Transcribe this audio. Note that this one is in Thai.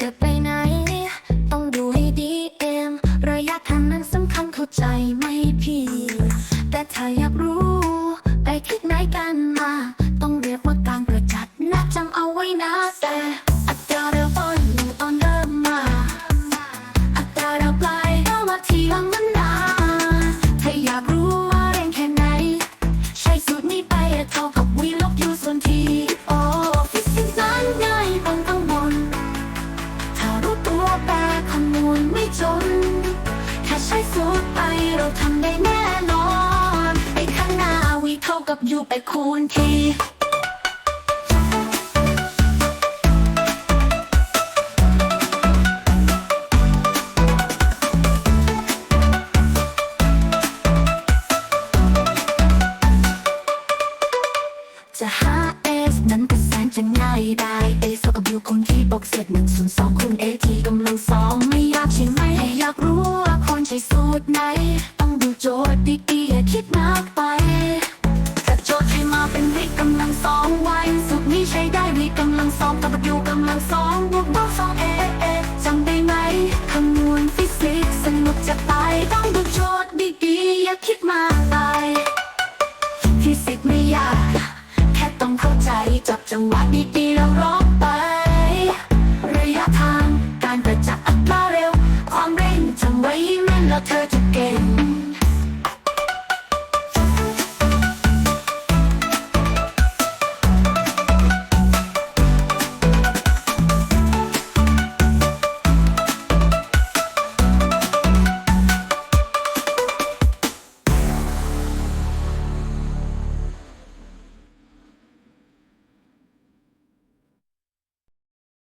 จะไปไหน ต้องดูให้ดีเอ็มระยะทางนั้นสำคัญเข้าใจไหมพี่ แต่ถ้าอยากรู้ ไปคลิกไหนกันมา ต้องเรียกว่าการประจัดนะจำเอาไว้นะแต่ วีเท่ากับยูไปคูณทีจะหา s นั้นก็แสนจะง่ายได้ a เท่ากับ u คูณที่บวกเศษหนึ่งส่วนสองคูณ a ที่กำลังสองไม่ยากใช่ไหมให้อยากรู้ว่าคนใช้สูตรไหน ต้องดูโจทย์ดีๆอย่าคิดมากไป ใจจับจังหวะดีๆแล้วร้องไป ระยะทางการประจักษ์อัตราเร็ว ความเร่งจำไว้ยิ่งแน่นแล้วเธอจะเก่ง